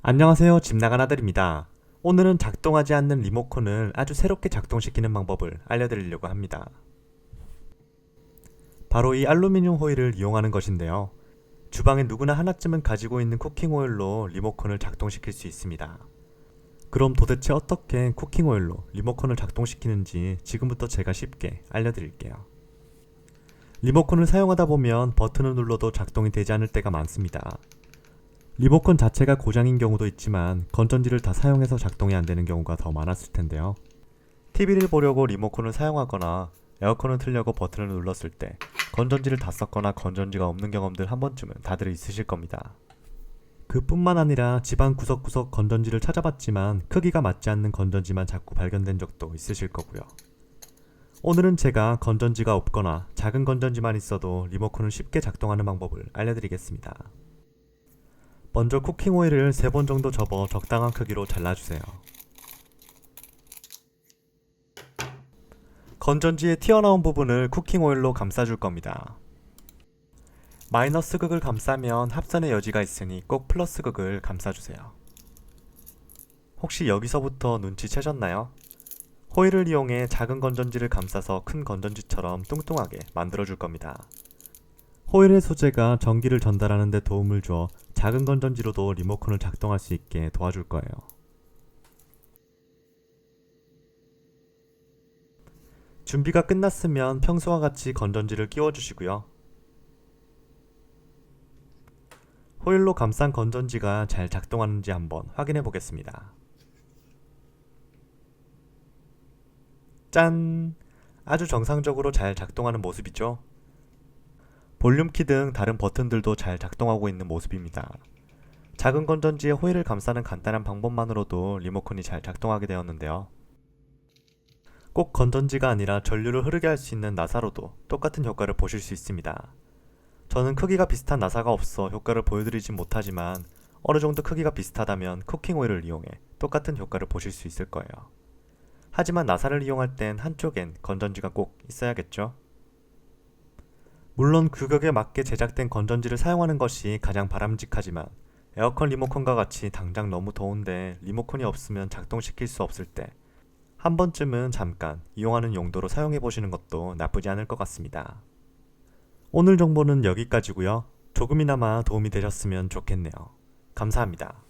안녕하세요. 집 나간 아들입니다. 오늘은 작동하지 않는 리모컨을 아주 새롭게 작동시키는 방법을 알려드리려고 합니다. 바로 이 알루미늄 호일을 이용하는 것인데요. 주방에 누구나 하나쯤은 가지고 있는 쿠킹 오일로 리모컨을 작동시킬 수 있습니다. 그럼 도대체 어떻게 쿠킹 오일로 리모컨을 작동시키는지 지금부터 제가 쉽게 알려드릴게요. 리모컨을 사용하다 보면 버튼을 눌러도 작동이 되지 않을 때가 많습니다. 리모컨 자체가 고장인 경우도 있지만 건전지를 다 사용해서 작동이 안 되는 경우가 더 많았을 텐데요. TV를 보려고 리모컨을 사용하거나 에어컨을 틀려고 버튼을 눌렀을 때 건전지를 다 썼거나 건전지가 없는 경험들 한 번쯤은 다들 있으실 겁니다. 그뿐만 아니라 집안 구석구석 건전지를 찾아봤지만 크기가 맞지 않는 건전지만 자꾸 발견된 적도 있으실 거고요. 오늘은 제가 건전지가 없거나 작은 건전지만 있어도 리모컨을 쉽게 작동하는 방법을 알려드리겠습니다. 먼저 쿠킹 오일을 3번 정도 접어 적당한 크기로 잘라주세요. 건전지의 튀어나온 부분을 쿠킹 오일로 감싸줄 겁니다. 마이너스 극을 감싸면 합선의 여지가 있으니 꼭 플러스 극을 감싸주세요. 혹시 여기서부터 눈치채셨나요? 호일을 이용해 작은 건전지를 감싸서 큰 건전지처럼 뚱뚱하게 만들어줄 겁니다. 호일의 소재가 전기를 전달하는 데 도움을 줘 작은 건전지로도 리모컨을 작동할 수 있게 도와줄 거예요. 준비가 끝났으면 평소와 같이 건전지를 끼워주시고요. 호일로 감싼 건전지가 잘 작동하는지 한번 확인해 보겠습니다. 짠! 아주 정상적으로 잘 작동하는 모습이죠? 볼륨 키 등 다른 버튼들도 잘 작동하고 있는 모습입니다. 작은 건전지에 호일을 감싸는 간단한 방법만으로도 리모컨이 잘 작동하게 되었는데요. 꼭 건전지가 아니라 전류를 흐르게 할 수 있는 나사로도 똑같은 효과를 보실 수 있습니다. 저는 크기가 비슷한 나사가 없어 효과를 보여드리진 못하지만 어느 정도 크기가 비슷하다면 쿠킹 오일을 이용해 똑같은 효과를 보실 수 있을 거예요. 하지만 나사를 이용할 땐 한쪽엔 건전지가 꼭 있어야겠죠? 물론 규격에 맞게 제작된 건전지를 사용하는 것이 가장 바람직하지만 에어컨 리모컨과 같이 당장 너무 더운데 리모컨이 없으면 작동시킬 수 없을 때 한 번쯤은 잠깐 이용하는 용도로 사용해 보시는 것도 나쁘지 않을 것 같습니다. 오늘 정보는 여기까지고요. 조금이나마 도움이 되셨으면 좋겠네요. 감사합니다.